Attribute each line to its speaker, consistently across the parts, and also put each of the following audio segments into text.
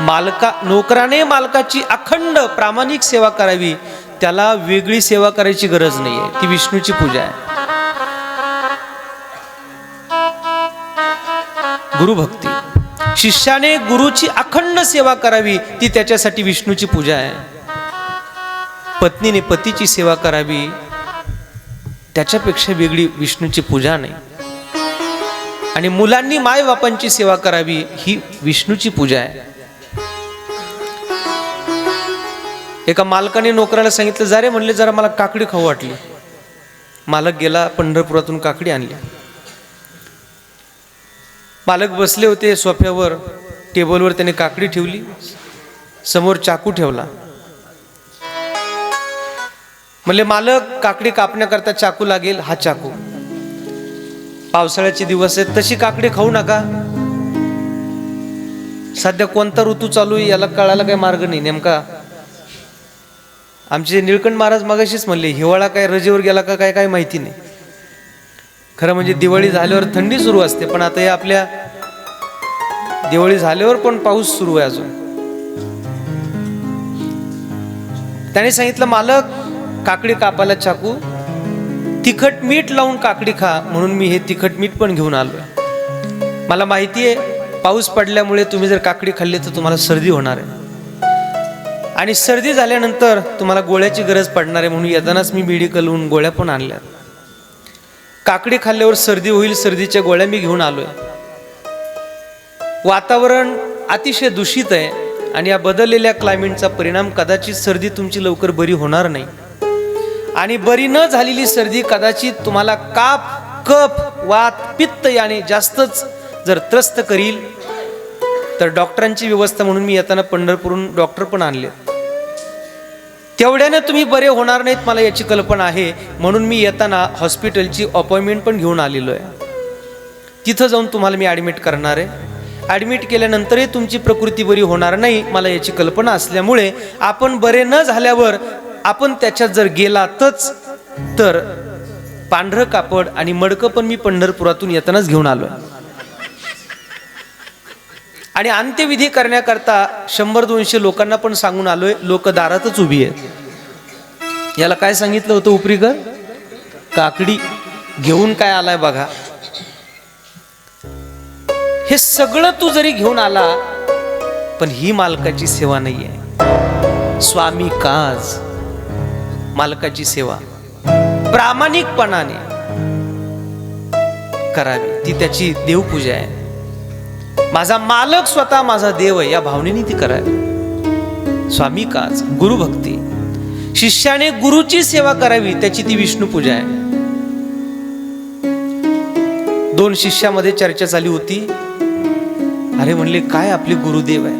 Speaker 1: मालका नोकराने मालकाची अखंड प्रामाणिक सेवा करावी त्याला वेगळी सेवा करायची गरज नाही आहे ती विष्णूची पूजा आहे. गुरुभक्ती. शिष्याने गुरुची अखंड सेवा करावी ती त्याच्यासाठी विष्णूची पूजा आहे. पत्नीने पतीची सेवा करावी त्याच्यापेक्षा वेगळी विष्णूची पूजा नाही. आणि मुलांनी माय बापांची सेवा करावी ही विष्णूची पूजा आहे. एका मालकाने नोकराला सांगितलं जा रे म्हणले जरा मला काकडी खाऊ वाटली. मालक गेला पंढरपुरातून काकडी आणली. मालक बसले होते सोफ्यावर टेबलवर त्याने काकडी ठेवली समोर चाकू ठेवला. म्हणले मालक काकडी कापण्याकरता चाकू लागेल हा चाकू. पावसाळ्याचे दिवस आहेत तशी काकडी खाऊ नका. सध्या कोणता ऋतू चालू आहे याला कळायला काही मार्ग नाही नेमका आमचे निळकंठ महाराज मगाशीच म्हणले हिवाळा काय रजेवर गेला का काय काय माहिती नाही. खरं म्हणजे दिवाळी झाल्यावर थंडी सुरू असते पण आता हे आपल्या दिवाळी झाल्यावर पण पाऊस सुरू आहे अजून. त्याने सांगितलं मालक काकडी कापायला चाकू तिखट मीठ लावून काकडी खा म्हणून मी हे तिखट मीठ पण घेऊन आलोय. मला माहिती आहे पाऊस पडल्यामुळे तुम्ही जर काकडी खाल्ली तर तुम्हाला सर्दी होणार आहे. आणि सर्दी झाल्यानंतर तुम्हाला गोळ्याची गरज पडणार आहे म्हणून येतानाच मी मेडिकलहून गोळ्या पण आणल्या. काकडी खाल्ल्यावर सर्दी होईल सर्दीच्या गोळ्या मी घेऊन आलोय. वातावरण अतिशय दूषित आहे आणि या बदललेल्या क्लायमेटचा परिणाम कदाचित सर्दी तुमची लवकर बरी होणार नाही. आणि बरी न झालेली सर्दी कदाचित तुम्हाला काप कप वात पित्त याने जास्तच जर त्रस्त करील तर डॉक्टरांची व्यवस्था म्हणून मी येताना पंढरपूरहून डॉक्टर पण आणले तेवढ्याने तुम्ही बरे होणार नाहीत मला याची कल्पना आहे. म्हणून मी येताना हॉस्पिटलची अपॉइंटमेंट पण घेऊन आलेलो आहे. तिथं जाऊन तुम्हाला मी ॲडमिट करणार आहे. ॲडमिट केल्यानंतरही तुमची प्रकृती बरी होणार नाही मला याची कल्पना असल्यामुळे आपण बरे न झाल्यावर आपण त्याच्यात जर गेलातच तर पांढरं कापड आणि मडकं पण मी पंढरपुरातून येतानाच घेऊन आलो आहे आणि अंत्यविधी करण्याकरता शंभर दोनशे लोकांना पण सांगून आलोय लोक दारातच उभी आहेत. याला काय सांगितलं होतं उपरीकर काकडी घेऊन काय आलाय बघा. हे सगळं तू जरी घेऊन आला पण ही मालकाची सेवा नाहीये. स्वामी काज मालकाची सेवा. प्रामाणिकपणाने करावी. ती त्याची देवपूजा आहे. माझा मालक स्वतः माझा देव आहे. या भावनेने ती करावी स्वामी काच गुरुभक्ती शिष्याने गुरुची सेवा करावी त्याची ती विष्णू पूजा आहे. दोन शिष्यामध्ये चर्चा झाली होती. अरे म्हणले काय आपले गुरुदेव आहे?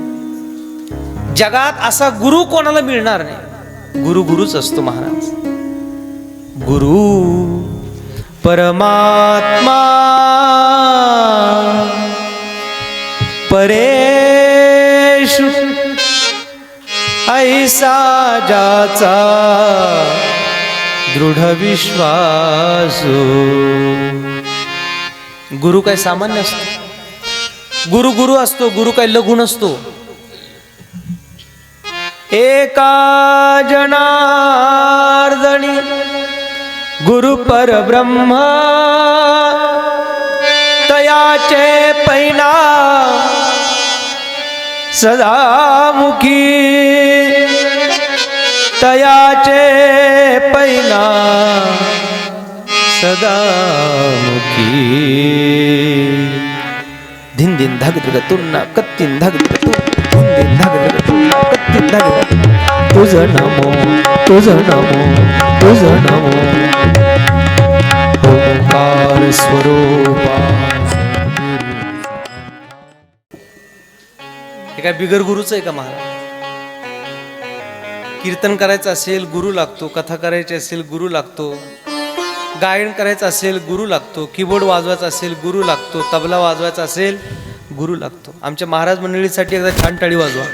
Speaker 1: जगात असा गुरु कोणाला मिळणार नाही? गुरु गुरुच असतो महाराज. गुरु परमात्मा. परेश ऐसा जाचा दृढ विश्वासू। गुरु काय सामान्य असतो? गुरु गुरु असतो गुरु काय लघु नसतो. एका जनार्दनी गुरु परब्रह्मा तयाचे पैना सदामुखी तयाचे पैना सदामुखी. धिन दिन धग धग तुन्ना कत्तीन धग धग तू धिन दिन धग धग तुन्ना कत्तीन धग धग तुझ नमो तुझ नमो तुझ नमो. ओंकार स्वरूपा. काय बिगर गुरुच आहे का महाराज? कीर्तन करायचं असेल गुरु लागतो कथा करायची असेल गुरु लागतो. गायन करायचं असेल गुरु लागतो. कीबोर्ड वाजवायचा असेल गुरु लागतो. तबला वाजवायचा असेल गुरु लागतो. आमच्या महाराज मंडळीसाठी एकदा छान टाळी वाजवा.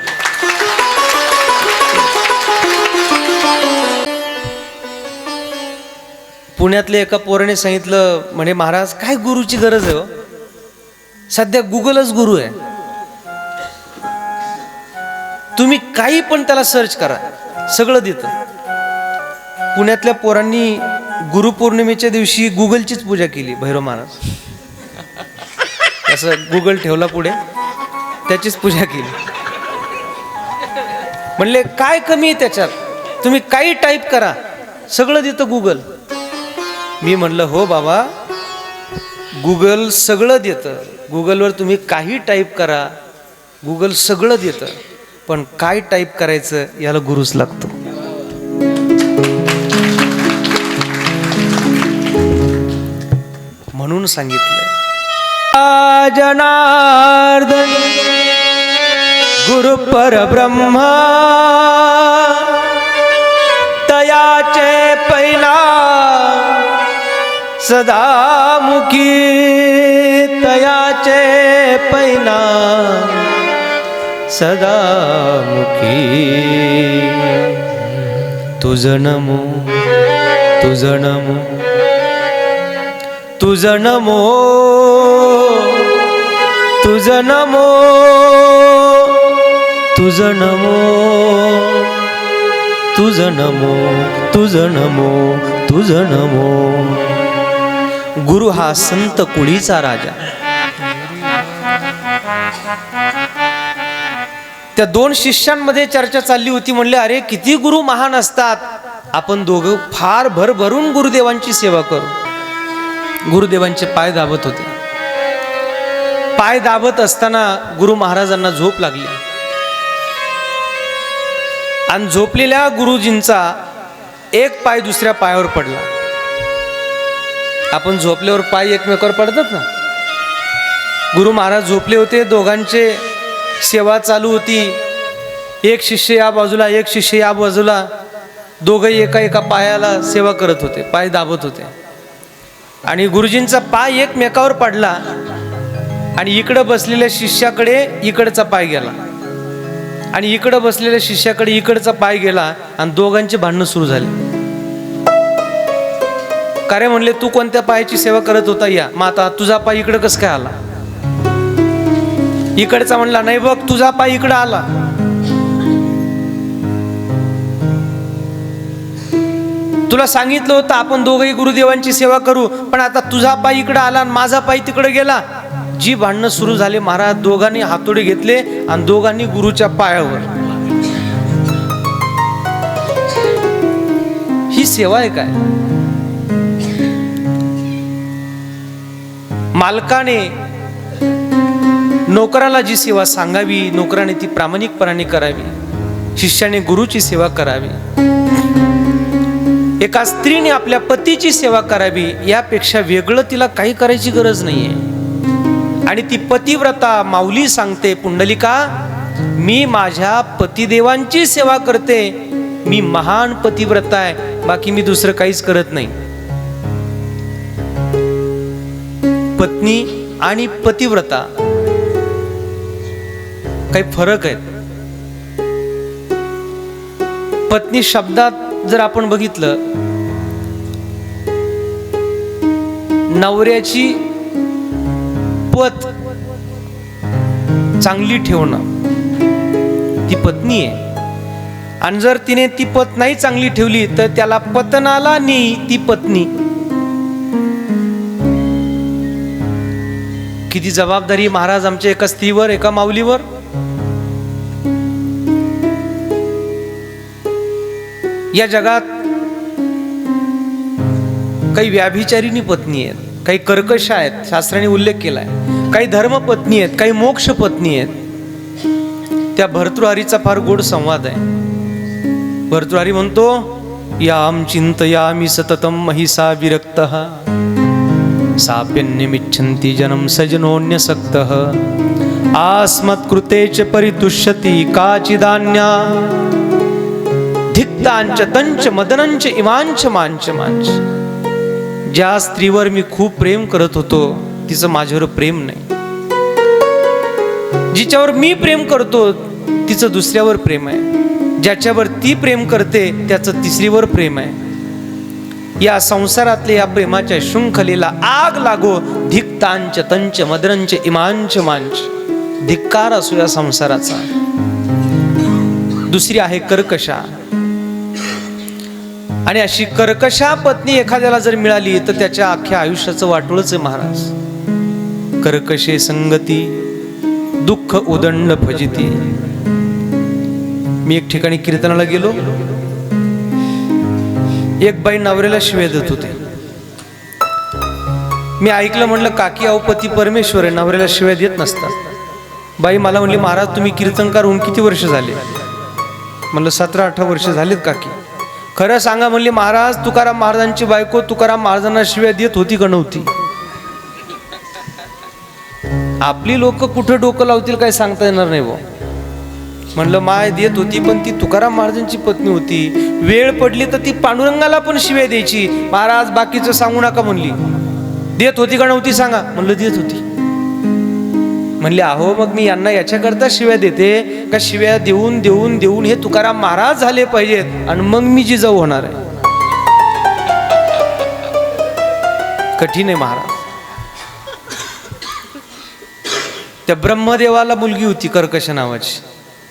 Speaker 1: पुण्यातले एका पोराने सांगितलं म्हणे महाराज काय गुरुची गरज आहे हो? सध्या गुगलच गुरु आहे. तुम्ही काही पण त्याला सर्च करा. सगळं देतं. पुण्यातल्या पोरांनी गुरुपौर्णिमेच्या दिवशी गुगलचीच पूजा केली भैरव महाराज. असं गुगल ठेवला पुढे त्याचीच पूजा केली. म्हणले काय कमी आहे त्याच्यात? तुम्ही काही टाईप करा. सगळं देतं गुगल. मी म्हणलं हो बाबा गुगल सगळं देतं. गुगलवर तुम्ही काही टाईप करा. गुगल सगळं देतं. पण काय टाईप करायचं याला गुरुच लागतो. म्हणून सांगितलंय. आ जनार्दन गुरु परब्रह्मा तयाचे पैला सदामुखी तयाचे पैना. सदामुखी। तुझ नमो तुझ नमो तुझ नमो तुझ नमो तुझ नमो तुझ नमो तुझ नमो तुझ नमो। गुरु हा संत कुळीचा राजा। त्या दोन शिष्यांमध्ये चर्चा चालली होती. म्हणले अरे किती गुरु महान असतात. आपण दोघं फार भरभरून गुरुदेवांची सेवा करू. गुरुदेवांचे पाय दाबत होते. पाय दाबत असताना गुरु महाराजांना झोप लागली. आणि झोपलेल्या गुरुजींचा एक पाय दुसऱ्या पायावर पडला. आपण झोपल्यावर पाय एकमेकावर पडतात ना? गुरु महाराज झोपले होते दोघांचे सेवा चालू होती. एक शिष्य या बाजूला एक शिष्य या बाजूला. दोघंही एका एका पायाला सेवा करत होते पाय दाबत होते. आणि गुरुजींचा पाय एकमेकावर पडला आणि इकडं बसलेल्या शिष्याकडे इकडचा पाय गेला. आणि इकडं बसलेल्या शिष्याकडे इकडचा पाय गेला आणि दोघांचे भांडणं सुरू झाले. काय म्हणले तू कोणत्या पायाची सेवा करत होता या? मग आता तुझा पाय इकडं कसं काय आला? इकडचा म्हणला नाही बघ तुझा पाय इकडं आला. तुला सांगितलं होतं आपण दोघंही गुरुदेवांची सेवा करू पण आता तुझा पाय इकडं आला आणि माझा पाय तिकडे गेला. जी भांडणं सुरू झाले महाराज दोघांनी हातोडे घेतले आणि दोघांनी गुरुच्या पायावर. ही सेवा आहे काय? मालकाने नोकराला जी सेवा सांगावी नोकराने ती प्रामाणिकपणाने करावी शिष्याने गुरुची सेवा करावी एका स्त्रीने आपल्या पतीची सेवा करावी यापेक्षा वेगळं तिला काही करायची गरज नाहीये. आणि ती पतिव्रता माऊली सांगते पुंडलिका मी माझ्या पतिदेवांची सेवा करते. मी महान पतिव्रता आहे बाकी मी दुसरं काहीच करत नाही. पत्नी आणि पतिव्रता काही फरक आहेत पत्नी शब्दात जर आपण बघितलं नवऱ्याची पत चांगली ठेवणं ती पत्नी आहे. आणि जर तिने ती पत नाही चांगली ठेवली तर त्याला पतनाला नी ती पत्नी. किती जबाबदारी महाराज आमच्या एका स्त्रीवर एका माऊलीवर? या जगात काही व्याभिचारिणी पत्नी आहेत काही कर्कश आहेत शास्त्राने उल्लेख केलाय. काही धर्मपत्नी आहेत काही मोक्ष पत्नी आहेत. त्या भर्तृहारीचा फार गोड संवाद आहे. भर्तृहारी म्हणतो याम चिंतयामी सततम महिसा विरक्त। साप्यन्यमिच्छन्ति जनं सजनोऽन्यसक्तः। आस्मत्कृते च परितुष्यति काचिदान्या। धिक्तांच तंच मदनंच इमांच मांच मांच. ज्या स्त्रीवर मी खूप प्रेम करत होतो तिचं माझ्यावर प्रेम नाही. जिच्यावर मी प्रेम करतो तिचं दुसऱ्यावर प्रेम आहे. ज्याच्यावर ती प्रेम करते त्याचं तिसरीवर प्रेम आहे. या संसारातल्या या प्रेमाच्या शृंखलेला आग लागो धिक्तांच तंच मदरंच इमांच मांच. धिक्कार असो या संसाराचा. दुसरी आहे कर्कशा आणि अशी कर्कशा पत्नी एखाद्याला जर मिळाली तर त्याच्या अख्ख्या आयुष्याचं वाटोळच आहे महाराज. कर्कशे संगती दुःख उदंड फजिती. मी एक ठिकाणी कीर्तनाला गेलो. एक बाई नवऱ्याला शिव्या देत होते. मी ऐकलं म्हणलं काकी अवपती परमेश्वर आहे नवऱ्याला शिव्या देत नसतात. बाई मला म्हणली महाराज तुम्ही कीर्तनकार होऊन किती वर्ष झाले? म्हणलं सतरा अठरा वर्ष झालेत काकी. खरं सांगा म्हणली महाराज तुकाराम महाराजांची बायको तुकाराम महाराजांना शिव्या देत होती का नव्हती? आपली लोक कुठं डोकं लावतील काय सांगता येणार नाही भाऊ म्हणलं माय देत होती पण ती तुकाराम महाराजांची पत्नी होती. वेळ पडली तर ती पांडुरंगाला पण शिव्या द्यायची. महाराज बाकीचं सांगू नका म्हणली. देत होती का नव्हती सांगा. म्हणलं देत होती. म्हणले अहो मग मी यांना याच्याकरता शिव्या देते का? शिव्या देऊन देऊन देऊन हे तुकाराम महाराज झाले पाहिजेत आणि मग मी जिजाऊ होणार आहे. कठीण आहे महाराज. त्या ब्रह्मदेवाला मुलगी होती कर्कश नावाची.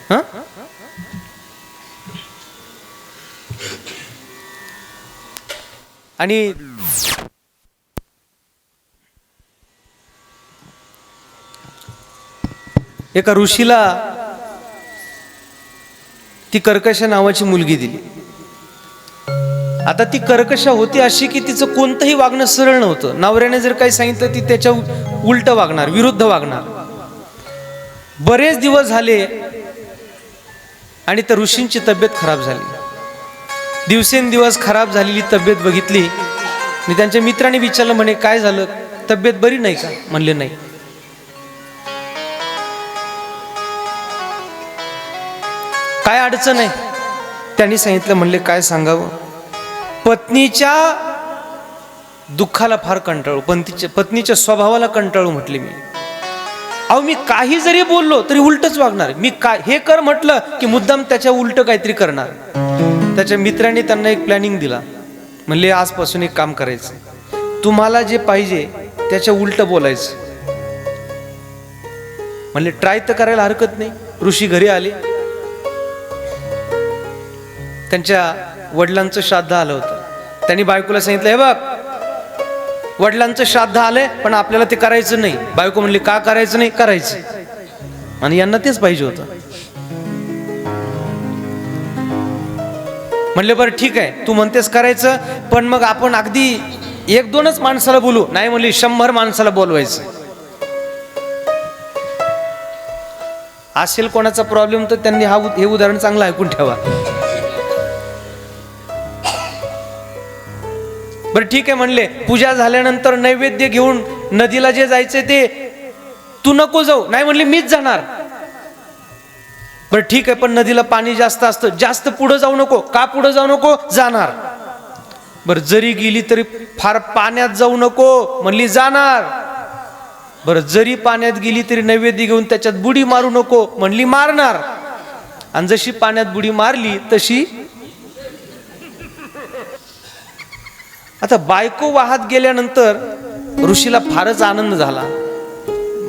Speaker 1: हं? आणि एका ऋषीला ती कर्कश नावाची मुलगी दिली. आता ती कर्कशा होती अशी की तिचं कोणतंही वागणं सरळ नव्हतं. नवऱ्याने जर काही सांगितलं ती त्याच्या उलट वागणार विरुद्ध वागणार. बरेच दिवस झाले आणि त्या ऋषींची तब्येत खराब झाली. दिवसेंदिवस खराब झालेली तब्येत बघितली. आणि त्यांच्या मित्राने विचारलं म्हणे काय झालं? तब्येत बरी नाही का? म्हणले नाही. काय अडचण आहे? त्यांनी सांगितलं म्हणले काय सांगावं? पत्नीच्या दुःखाला फार कंटाळू पत्नीच्या पत्नीच्या स्वभावाला कंटाळू म्हटले मी. अहो मी काही जरी बोललो तरी उलटच वागणार. मी काय हे कर म्हटलं की मुद्दाम त्याच्या उलट काहीतरी करणार. त्याच्या मित्राने त्यांना एक प्लॅनिंग दिला. म्हणले आजपासून एक काम करायचं. तुम्हाला जे पाहिजे त्याच्या उलट बोलायचं. म्हणले ट्राय तर करायला हरकत नाही. ऋषी घरी आले. त्यांच्या वडिलांचं श्राद्ध आलं होतं. त्यांनी बायकोला सांगितलं हे बघ वडिलांचं श्राद्ध आलंय पण आपल्याला ते करायचं नाही. बायको म्हणली का करायचं नाही? करायचं. आणि यांना तेच पाहिजे होतं. म्हणले बरं ठीक आहे तू म्हणतेस करायचं पण मग आपण अगदी एक दोनच माणसाला बोलू. नाही म्हणली शंभर माणसाला बोलवायचं. असेल कोणाचा प्रॉब्लेम तर त्यांनी हा हे उदाहरण चांगलं ऐकून ठेवा. बरं ठीक आहे म्हणले. पूजा झाल्यानंतर नैवेद्य घेऊन नदीला जे जायचे ते तू नको जाऊ. नाही म्हणले मीच जाणार. बरं ठीक आहे पण नदीला पाणी जास्त असतं. जास्त पुढं जाऊ नको. का पुढं जाऊ नको? जाणार. बरं जरी गेली तरी फार पाण्यात जाऊ नको. म्हणली जाणार. बरं जरी पाण्यात गेली तरी नैवेद्य घेऊन त्याच्यात बुडी मारू नको. म्हणली मारणार. आणि जशी पाण्यात बुडी मारली तशी आता बायको वाहत गेल्यानंतर ऋषीला फारच आनंद झाला.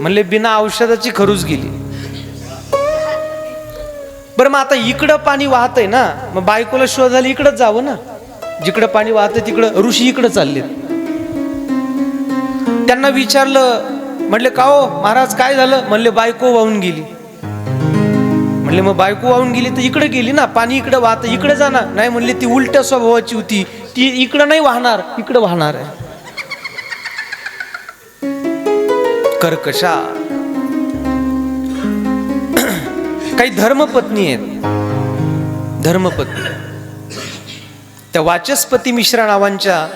Speaker 1: म्हणले बिना औषधाची खरूच गेली. बरं मग आता इकडं पाणी वाहतय ना मग बायकोला शोधायला इकडंच जावं ना. जिकडं पाणी वाहतंय तिकडं ऋषी इकडं चालले त्यांना विचारलं म्हणले का हो महाराज काय झालं? म्हणले बायको वाहून गेली. म्हणले मग बायको वाहून गेली तर इकडे गेली ना पाणी इकडे वाहत इकडे जाणार नाही म्हणले ती उलट्या स्वभावाची होती ती इकडं नाही वाहणार इकडं वाहणार आहे. कर्कशा काही धर्मपत्नी आहेत. धर्मपत्नी. त्या वाचस्पती मिश्रा नावांच्या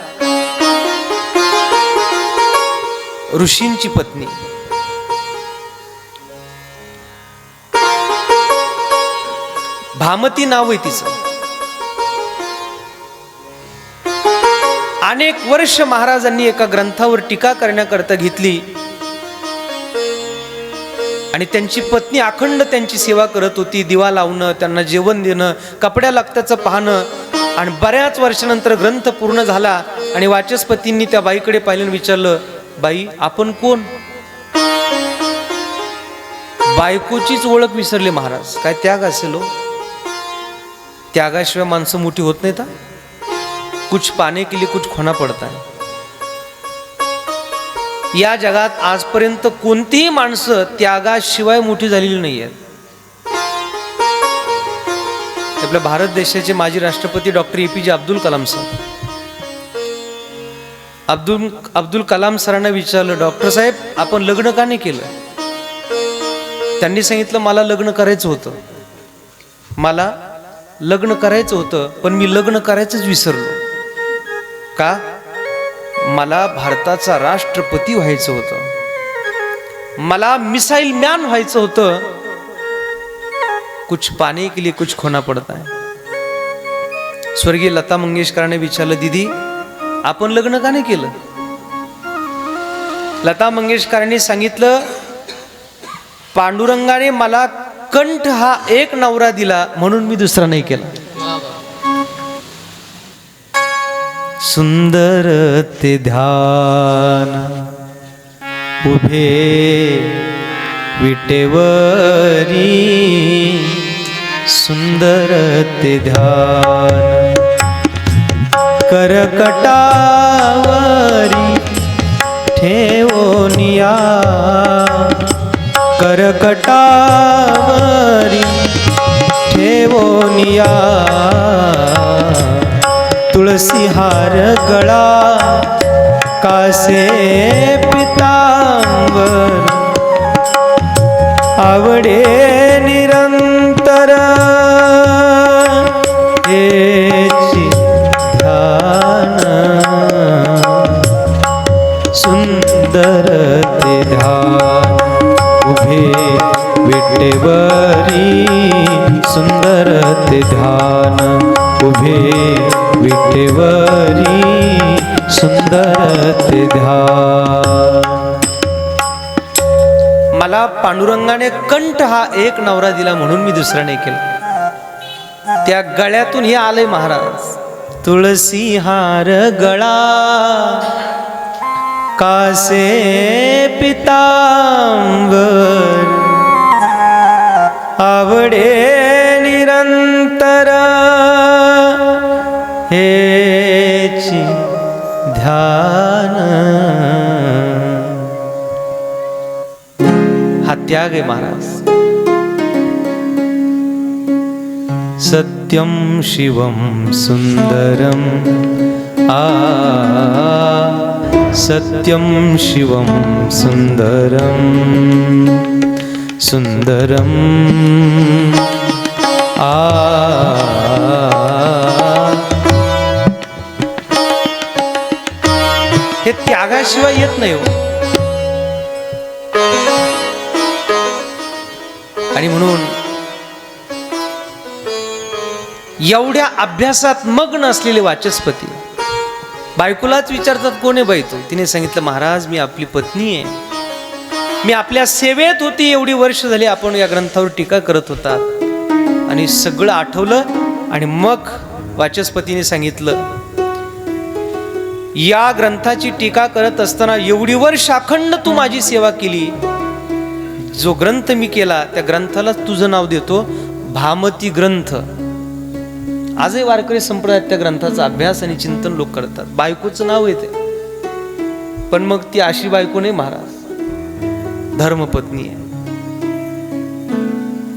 Speaker 1: ऋषींची पत्नी. भामती नाव आहे तिचं. अनेक वर्ष महाराजांनी एका ग्रंथावर टीका करण्याकरता घेतली. आणि त्यांची पत्नी अखंड त्यांची सेवा करत होती. दिवा लावणं त्यांना जेवण देणं कपड्या लागत्याचं पाहणं. आणि बऱ्याच वर्षानंतर ग्रंथ पूर्ण झाला आणि वाचस्पतींनी त्या बाईकडे पाहिलं विचारलं बाई आपण कोण? बायकोचीच ओळख विसरले महाराज. काय त्याग असेल हो? त्यागाशिवाय माणसं मोठी होत नाही का कुछ पाने के लिए कुछ खोना पडता है। या जगात आजपर्यंत कोणतीही माणसं त्यागाशिवाय मोठी झालेली नाही आहेत। आपल्या भारत देशाचे माजी राष्ट्रपती doctor A P J Abdul Kalam sir Abdul Abdul Kalam सरांना विचारलं डॉक्टर साहेब आपण लग्न का नाही केलं? त्यांनी सांगितलं मला लग्न करायचं होतं. मला लग्न करायचं होतं पण मी लग्न करायचंच विसरलो. का? मला भारताचा राष्ट्रपती व्हायचं होतं. मला मिसाईल मॅन व्हायचं होतं. कुछ पाने के लिए कुछ खोना पडता है स्वर्गीय लता मंगेशकरांनी विचारलं दीदी आपण लग्न का नाही केलं? लता मंगेशकरांनी सांगितलं पांडुरंगाने मला कंठ हा एक नवरा दिला म्हणून मी दुसरा नाही केला. सुंदर ते ध्यान. उभे विटेवरी सुंदर ते ध्यान. करकटावरी ठेवोनिया करकटावरी ठेवोनिया तुळसी हार गळा कासे पितांबर. आवडे निरंतर ध्यान सुंदर ते ध्यान उभे विटेवरी. सुंदर ते ध्यान उभे विटेवरी सुंदर ते मला पांडुरंगाने कंठ हा एक नवरा दिला म्हणून मी दुसरा नाही केला. त्या गळ्यातून हे आलंय महाराज. तुळसी हार गळा कासे पितांबर त्याग आहे महाराज. सत्यम शिवम सुंदरम. आ सत्यम शिवम सुंदरम. सुंदरम. आ हे त्यागाशिवाय येत नाही हो. आणि म्हणून एवढ्या अभ्यासात मग्न असलेले वाचस्पती बायकोलाच विचारतात कोण आहे बाई तू? तिने सांगितलं महाराज मी आपली पत्नी आहे. मी आपल्या सेवेत होती एवढी वर्ष झाली आपण या ग्रंथावर टीका करत होता आणि सगळं आठवलं आणि मग वाचस्पतीने सांगितलं या ग्रंथाची टीका करत असताना एवढी वर्ष अखंड तू माझी सेवा केली जो ग्रंथ मी केला त्या ग्रंथाला तुझं नाव देतो भामती ग्रंथ. आजही वारकरी संप्रदायात त्या ग्रंथाचा अभ्यास आणि चिंतन लोक करतात. बायकोचं नाव येते. पण मग ती अशी बायको नाही महाराज. धर्मपत्नी आहे.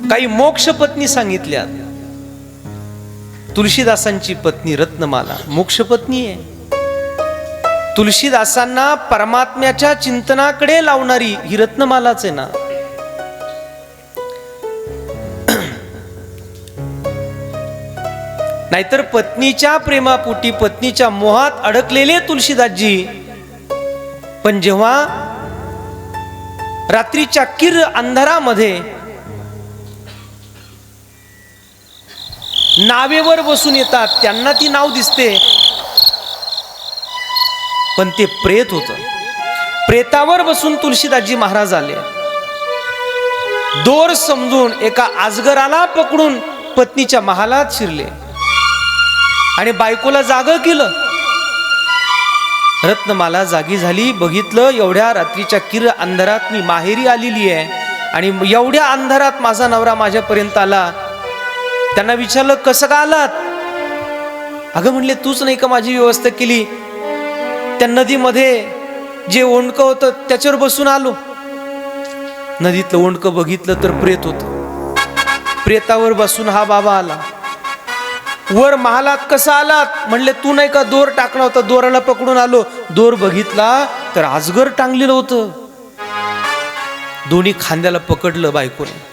Speaker 1: काही मोक्ष पत्नी सांगितल्या तुलसीदासांची पत्नी रत्नमाला मोक्ष पत्नी आहे. तुलसीदासांना परमात्म्याच्या चिंतनाकडे लावणारी ही रत्नमालाच आहे ना. नाहीतर पत्नीच्या प्रेमापोटी पत्नीच्या मोहात अडकलेले तुलसीदासजी. पण जेव्हा रात्रीच्या किर अंधारामध्ये नावेवर बसून येतात त्यांना ती नाव दिसते. पण ते प्रेत होत. प्रेतावर बसून तुलसीदासजी महाराज आले. दोर समजून एका आजगराला पकडून पत्नीच्या महालात शिरले. आणि बायकोला जाग केलं. रत्नमाला जागी झाली बघितलं एवढ्या रात्रीच्या किर अंधारात मी माहेरी आलेली आहे आणि एवढ्या अंधारात माझा नवरा माझ्यापर्यंत आला. त्यांना विचारलं कसं का आलात? अगं म्हणले तूच नाही का माझी व्यवस्था केली? त्या नदीमध्ये जे ओंडकं होतं त्याच्यावर बसून आलो. नदीतलं ओंडकं बघितलं तर प्रेत होत. प्रेतावर बसून हा बाबा आला. वर महालात कसा आलात? म्हणले तू नाही का दोर टाकला होता? दोराला पकडून आलो. दोर बघितला तर आजगर टांगलेलं होतं. दोन्ही खांद्याला पकडलं बायकोने.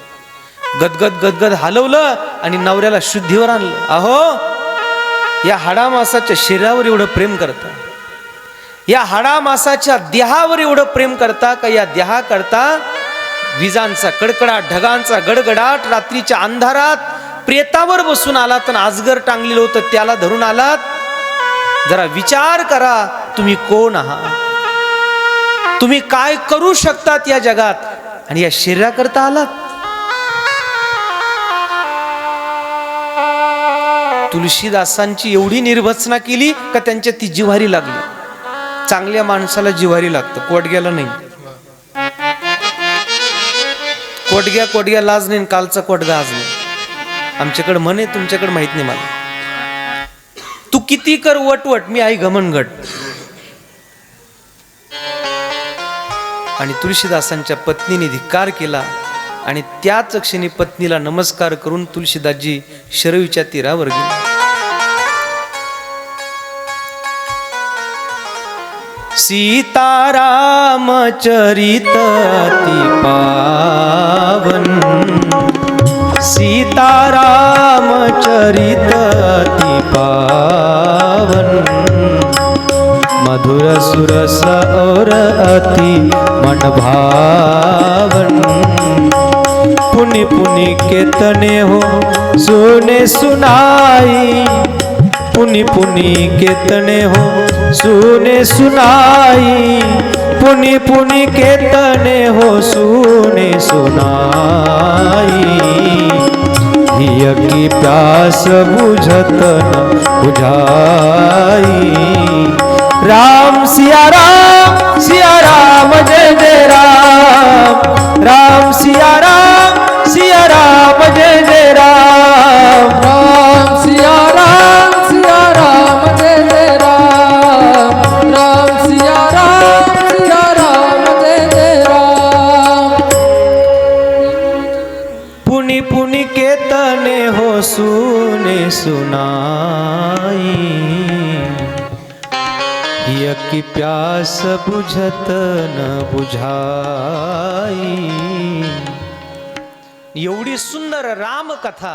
Speaker 1: गदगद गदगद हलवलं आणि नवऱ्याला शुद्धीवर आणलं. अहो या हाडा मासाच्या शरीरावर एवढं प्रेम करता? या हाडा मासाच्या देहावर एवढं प्रेम करता का? या देहा करता विजांचा कडकडाट ढगांचा गडगडाट रात्रीच्या अंधारात प्रेतावर बसून आलात तर आजगर टांगलेलं होतं त्याला धरून आलात? जरा विचार करा तुम्ही कोण आहात? तुम्ही काय करू शकतात या जगात? आणि या शरीराकरता आलात? तुलसीदासांची एवढी निर्भत्सना केली का त्यांच्या ती जिव्हारी लागली? चांगल्या माणसाला जिव्हारी लागतं कोटग्याला नाही. कोटग्या कोटग्या लाज नाही कालचा कोटगा आज नाही. आमच्याकडे म्हणे तुमच्याकडे माहीत नाही मला. तू किती कर वटवट मी आई घमनगट आणि तुळशीदासांच्या पत्नीने धिक्कार केला आणि त्याच क्षणी पत्नीला नमस्कार करून तुळशीदासजी शरवीच्या तीरावर गेले. सीताराम चरित अति मधुर सुरस और अति मन भावन पुनि पुनि के तने हो, सुने सुनाई। पुनि पुनि के तने हो, सुने सुनाई। पुनि पुनि के तने हो, सुने सुनाई। की प्यास बुझत न बुझाई। राम सिया राम सिया राम जय जय राम। बुझत न बुझाई। एवढी सुंदर रामकथा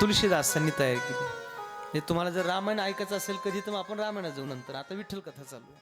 Speaker 1: तुलसीदासांनी तयार केली. म्हणजे तुम्हाला जर रामायण ऐकायचं असेल कधी तर मग आपण रामायणात जाऊ नंतर. आता विठ्ठल कथा चालू